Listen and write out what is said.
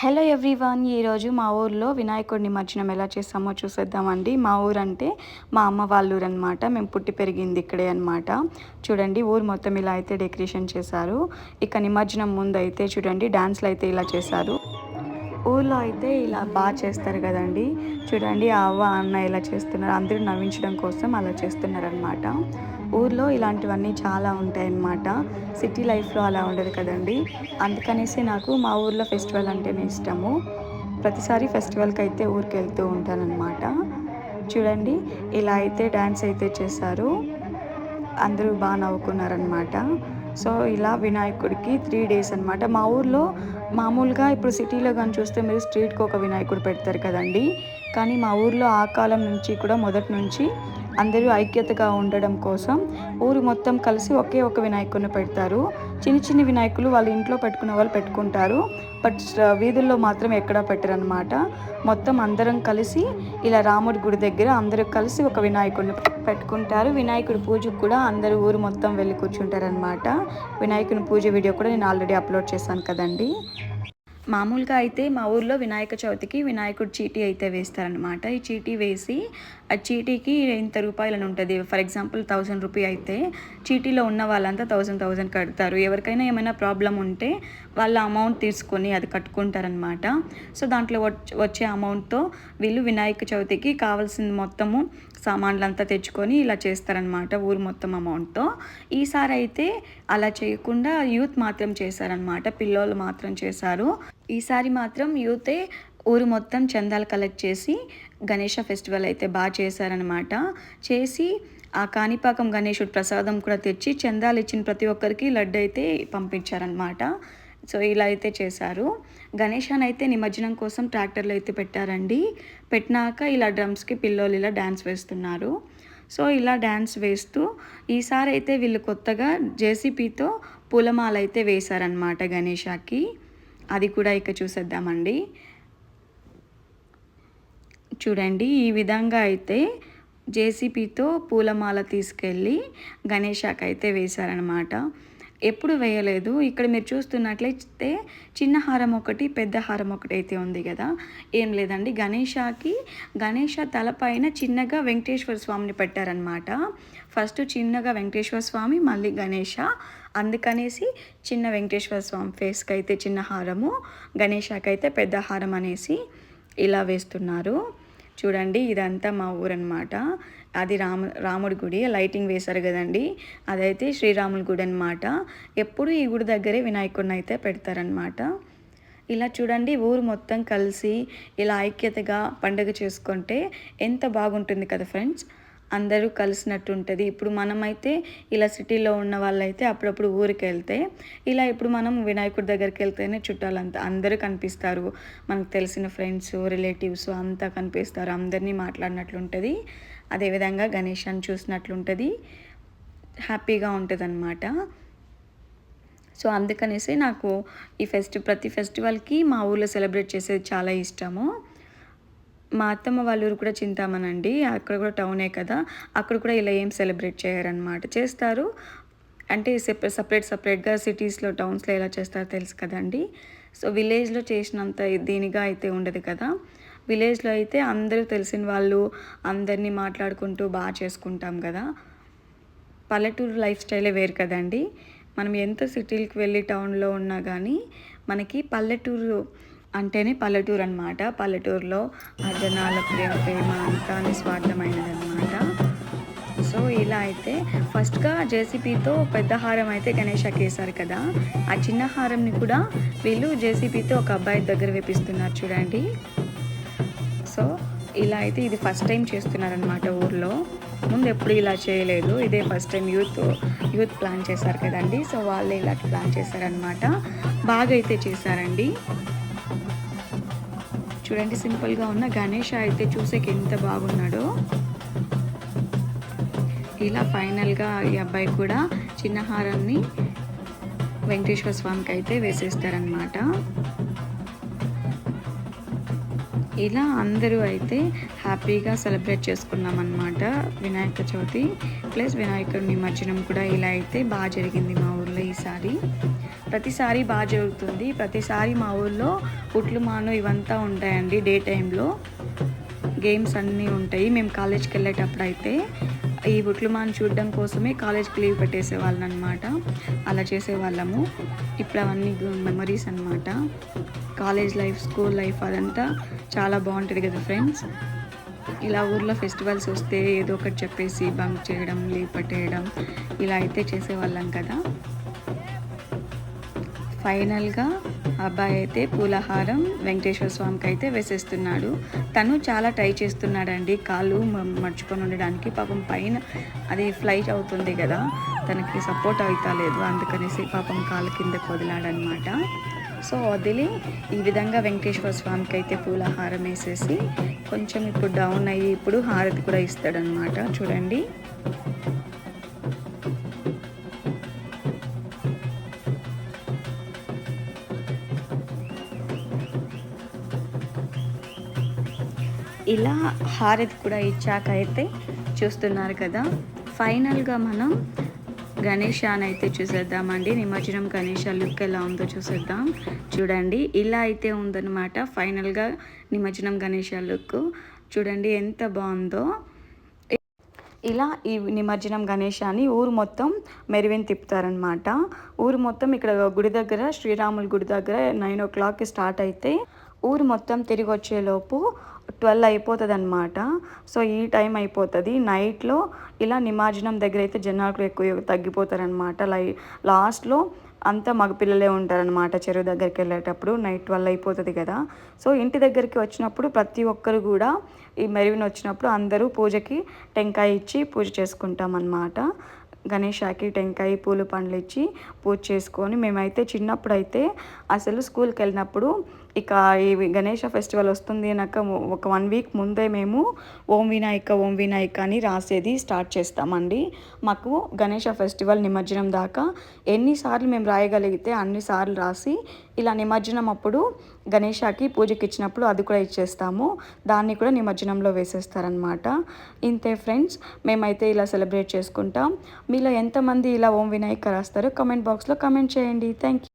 Hello everyone ఈరోజు మా ఊర్లో వినాయకుడి నిమజ్జనం ఎలా చేస్తామో చూసేద్దామండి. మా ఊరు అంటే మా అమ్మ వాళ్ళ ఊరు అనమాట మేము పుట్టి పెరిగింది ఇక్కడే అనమాట చూడండి ఊరు మొత్తం ఇలా అయితే డెకరేషన్ చేశారు. ఇక నిమజ్జనం ముందు అయితే చూడండి డ్యాన్స్లు అయితే ఇలా చేశారు. ఊళ్ళో అయితే ఇలా బాగా చేస్తారు కదండి. చూడండి ఆ అవ్వ అన్న ఇలా చేస్తున్నారు. అందరూ నవ్వించడం కోసం అలా చేస్తున్నారనమాట ఊర్లో ఇలాంటివన్నీ చాలా ఉంటాయన్నమాట. సిటీ లైఫ్లో అలా ఉండదు కదండి. అందుకనేసి నాకు మా ఊర్లో ఫెస్టివల్ అంటేనే ఇష్టము. ప్రతిసారి ఫెస్టివల్కి అయితే ఊరికి వెళ్తూ ఉంటానన్నమాట. చూడండి ఇలా అయితే డ్యాన్స్ అయితే చేశారు. అందరూ బాగా నవ్వుకున్నారనమాట సో ఇలా వినాయకుడికి త్రీ డేస్ అనమాట మా ఊర్లో మామూలుగా ఇప్పుడు సిటీలో కానీ చూస్తే మీరు స్ట్రీట్కి ఒక వినాయకుడు పెడతారు కదండి. కానీ మా ఊర్లో ఆ కాలం నుంచి కూడా మొదటి నుంచి అందరూ ఐక్యతగా ఉండడం కోసం ఊరు మొత్తం కలిసి ఒకే ఒక వినాయకుడిని పెడతారు. చిన్న చిన్న వినాయకులు వాళ్ళ ఇంట్లో పెట్టుకునే వాళ్ళు పెట్టుకుంటారు. బట్ వీధుల్లో మాత్రం ఎక్కడా పెట్టరనమాట మొత్తం అందరం కలిసి ఇలా రాముడి గుడి దగ్గర అందరూ కలిసి ఒక వినాయకుడిని పెట్టుకుంటారు. వినాయకుడి పూజకు కూడా అందరూ ఊరు మొత్తం వెళ్ళి కూర్చుంటారనమాట వినాయకుని పూజ వీడియో కూడా నేను ఆల్రెడీ అప్లోడ్ చేశాను కదండి. మామూలుగా అయితే మా ఊర్లో వినాయక చవితికి వినాయకుడు చీటీ అయితే వేస్తారనమాట ఈ చీటీ వేసి చీటీకి ఇంత రూపాయలని ఉంటుంది. ఫర్ ఎగ్జాంపుల్ థౌసండ్ రూపీ అయితే చీటీలో ఉన్న వాళ్ళంతా థౌసండ్ థౌజండ్ కడతారు. ఎవరికైనా ఏమైనా ప్రాబ్లం ఉంటే వాళ్ళ అమౌంట్ తీసుకొని అది కట్టుకుంటారనమాట సో దాంట్లో వచ్చే అమౌంట్తో వీళ్ళు వినాయక చవితికి కావాల్సిన మొత్తము సామాన్లంతా తెచ్చుకొని ఇలా చేస్తారనమాట ఊరు మొత్తం అమౌంట్తో. ఈసారి అయితే అలా చేయకుండా యూత్ మాత్రం చేశారనమాట పిల్లోళ్ళు మాత్రం చేశారు. ఈసారి మాత్రం యూతే ఊరు మొత్తం చందాలు కలెక్ట్ చేసి గణేష ఫెస్టివల్ అయితే బాగా చేశారనమాట చేసి ఆ కాణిపాకం గణేషుడు ప్రసాదం కూడా తెచ్చి చందాలు ఇచ్చిన ప్రతి ఒక్కరికి లడ్డు అయితే పంపించారనమాట సో ఇలా అయితే చేశారు. గణేశాన్ అయితే నిమజ్జనం కోసం ట్రాక్టర్లు అయితే పెట్టారండి. పెట్టినాక ఇలా డ్రమ్స్కి పిల్లోలు ఇలా డ్యాన్స్ వేస్తున్నారు. సో ఇలా డ్యాన్స్ వేస్తూ ఈసారి అయితే వీళ్ళు కొత్తగా జేసీపీతో పూలమాల అయితే వేశారనమాట గణేషాకి. అది కూడా ఇక చూసేద్దామండి. చూడండి ఈ విధంగా అయితే జేసీపీతో పూలమాల తీసుకెళ్ళి గణేషాకి అయితే వేశారనమాట ఎప్పుడు వేయలేదు. ఇక్కడ మీరు చూస్తున్నట్లయితే చిన్న హారం ఒకటి పెద్ద హారం ఒకటి అయితే ఉంది కదా. ఏం లేదండి. గణేషాకి గణేష తలపైన చిన్నగా వెంకటేశ్వర స్వామిని పెట్టారనమాట ఫస్ట్ చిన్నగా వెంకటేశ్వర స్వామి మళ్ళీ గణేష అందుకనేసి చిన్న వెంకటేశ్వర స్వామి ఫేస్కి అయితే చిన్న హారము గణేషాకైతే పెద్ద హారం అనేసి ఇలా వేస్తున్నారు. చూడండి ఇదంతా మా ఊరనమాట అది రాము రాముడి గుడి లైటింగ్ వేశారు కదండి. అదైతే శ్రీరాముల గుడి అనమాట ఎప్పుడు ఈ గుడి దగ్గరే వినాయకుడిని అయితే పెడతారనమాట ఇలా చూడండి ఊరు మొత్తం కలిసి ఇలా ఐక్యతగా పండుగ చేసుకుంటే ఎంత బాగుంటుంది కదా ఫ్రెండ్స్. అందరూ కలిసినట్టు ఉంటుంది ఇప్పుడు మనమైతే ఇలా సిటీలో ఉన్న వాళ్ళైతే అప్పుడప్పుడు ఊరికి వెళ్తే ఇలా ఇప్పుడు మనం వినాయకుడి దగ్గరికి వెళ్తేనే చుట్టాలంతా అందరూ కనిపిస్తారు. మనకు తెలిసిన ఫ్రెండ్స్ రిలేటివ్స్ అంతా కనిపిస్తారు. అందరినీ మాట్లాడినట్లు ఉంటుంది అదేవిధంగా గణేశాన్ని చూసినట్లుంటుంది. హ్యాపీగా ఉంటుంది అనమాట సో అందుకనేసి నాకు ఈ ఫెస్ట్ ప్రతి ఫెస్టివల్కి మా ఊళ్ళో సెలబ్రేట్ చేసేది చాలా ఇష్టము. మా అత్తమ్మ వాళ్ళ ఊరు కూడా చింతామనండి. అక్కడ కూడా టౌనే కదా. అక్కడ కూడా ఇలా ఏం సెలబ్రేట్ చేయరనమాట చేస్తారు. అంటే సెపరేట్ సపరేట్ సపరేట్గా సిటీస్లో టౌన్స్లో ఎలా చేస్తారో తెలుసు కదండి. సో విలేజ్లో చేసినంత దీనిగా అయితే ఉండదు కదా. విలేజ్లో అయితే అందరూ తెలిసిన వాళ్ళు అందరినీ మాట్లాడుకుంటూ బాగా చేసుకుంటాం కదా. పల్లెటూరు లైఫ్ స్టైలే వేరు కదండి. మనం ఎంత సిటీలకు వెళ్ళి టౌన్లో ఉన్నా కానీ మనకి పల్లెటూరు అంటేనే పల్లెటూరు అనమాట పల్లెటూరులో ఆ జనాల ప్రేమ ప్రేమ అంతా నిస్వార్థమైనది అనమాట సో ఇలా అయితే ఫస్ట్గా జేసీపీతో పెద్ద హారం అయితే గణేషకి వేశారు కదా. ఆ చిన్న హారంని కూడా వీళ్ళు జేసీపీతో ఒక అబ్బాయి దగ్గర వేపిస్తున్నారు చూడండి. సో ఇలా అయితే ఇది ఫస్ట్ టైం చేస్తున్నారనమాట ఊర్లో. ముందు ఎప్పుడు ఇలా చేయలేదు. ఇదే first time youth youth plan చేశారు కదండి. సో వాళ్ళు ఇలా ప్లాన్ చేశారనమాట బాగా అయితే చేశారండి. చూడండి సింపుల్గా ఉన్న గణేష్ అయితే చూసేకి ఎంత బాగున్నాడో. ఇలా ఫైనల్గా ఈ అబ్బాయి కూడా చిన్న హారాన్ని వెంకటేశ్వర స్వామికి అయితే వేసేస్తారనమాట ఇలా అందరూ అయితే హ్యాపీగా సెలబ్రేట్ చేసుకున్నాం అనమాట వినాయక చవితి. ప్లస్ వినాయకుడి నిమజ్జనం కూడా ఇలా అయితే బాగా జరిగింది మా ఊర్లో ఈసారి. ప్రతిసారి బాగా జరుగుతుంది. ప్రతిసారి మా ఊళ్ళో పుట్లు మాను ఇవంతా ఉంటాయండి డే టైంలో. గేమ్స్ అన్నీ ఉంటాయి. మేము కాలేజ్కి వెళ్ళేటప్పుడు అయితే ఈ బుట్లుమాన్ చూడడం కోసమే కాలేజ్కి లీవ్ పెట్టేసేవాళ్ళం అనమాట అలా చేసేవాళ్ళము. ఇప్పుడు అవన్నీ మెమరీస్ అనమాట కాలేజ్ లైఫ్ స్కూల్ లైఫ్ అదంతా చాలా బాగుంటుంది కదా ఫ్రెండ్స్. ఇలా ఊర్లో ఫెస్టివల్స్ వస్తే ఏదో ఒకటి చెప్పేసి బంక్ చేయడం లీవ్ పెట్టేయడం ఇలా అయితే చేసేవాళ్ళం కదా. ఫైనల్గా అబ్బాయి అయితే పూలహారం వెంకటేశ్వర స్వామికి అయితే వేసేస్తున్నాడు. తను చాలా ట్రై చేస్తున్నాడండి. కాళ్ళు మర్చిపోని ఉండడానికి పాపం పైన అది ఫ్లైట్ అవుతుంది కదా తనకి సపోర్ట్ అవుతా లేదు. అందుకనేసి పాపం కాలు కిందకు వదిలాడనమాట సో వదిలి ఈ విధంగా వెంకటేశ్వర స్వామికి అయితే పూలహారం వేసేసి కొంచెం ఇప్పుడు డౌన్ అయ్యి ఇప్పుడు హారతి కూడా ఇస్తాడనమాట. చూడండి. ఇలా హారతి కూడా ఇచ్చాకైతే చూస్తున్నారు కదా. ఫైనల్గా మనం గణేశాన్ని అయితే చూసేద్దామండి. నిమజ్జనం గణేష లుక్ ఎలా ఉందో చూసేద్దాం. చూడండి ఇలా అయితే ఉందన్నమాట. ఫైనల్గా నిమజ్జనం గణేష లుక్. చూడండి ఎంత బాగుందో. ఇలా ఈ నిమజ్జనం గణేశాన్ని ఊరు మొత్తం మెరివిని తిప్పుతారనమాట ఊరు మొత్తం ఇక్కడ గుడి దగ్గర శ్రీరాముల గుడి దగ్గర నైన్ ఓ క్లాక్కి స్టార్ట్ అయితే ఊరు మొత్తం తిరిగి వచ్చేలోపు ట్వెల్వ్ అయిపోతుంది అనమాట సో ఈ టైం అయిపోతుంది. నైట్లో ఇలా నిమజ్జనం దగ్గర అయితే జనాలు ఎక్కువ తగ్గిపోతారనమాట లై లాస్ట్లో అంతా మగపిల్లలే ఉంటారనమాట చెరువు దగ్గరికి వెళ్ళేటప్పుడు. నైట్ ట్వెల్వ్ అయిపోతుంది కదా. సో ఇంటి దగ్గరికి వచ్చినప్పుడు ప్రతి ఒక్కరు కూడా ఈ మెరివిని వచ్చినప్పుడు అందరూ పూజకి టెంకాయ ఇచ్చి పూజ చేసుకుంటాం అన్నమాట గణేశాకి టెంకాయ పూలు పండ్లు ఇచ్చి పూజ చేసుకొని మేమైతే చిన్నప్పుడు అయితే అసలు స్కూల్కి వెళ్ళినప్పుడు ఇక ఈ గణేష ఫెస్టివల్ వస్తుంది అన్నాక ఒక వన్ వీక్ ముందే మేము ఓం వినాయక ఓం వినాయక అని రాసేది స్టార్ట్ చేస్తామండి. మాకు గణేష ఫెస్టివల్ నిమజ్జనం దాకా ఎన్నిసార్లు మేము రాయగలిగితే అన్నిసార్లు రాసి ఇలా నిమజ్జనం అప్పుడు గణేషాకి పూజకి ఇచ్చినప్పుడు అది కూడా ఇచ్చేస్తాము. దాన్ని కూడా నిమజ్జనంలో వేసేస్తారనమాట ఇంతే ఫ్రెండ్స్ మేమైతే ఇలా సెలబ్రేట్ చేసుకుంటాం. మీలో ఎంతమంది ఇలా ఓం వినాయక రాస్తారో కమెంట్ బాక్స్లో కమెంట్ చేయండి. Thank you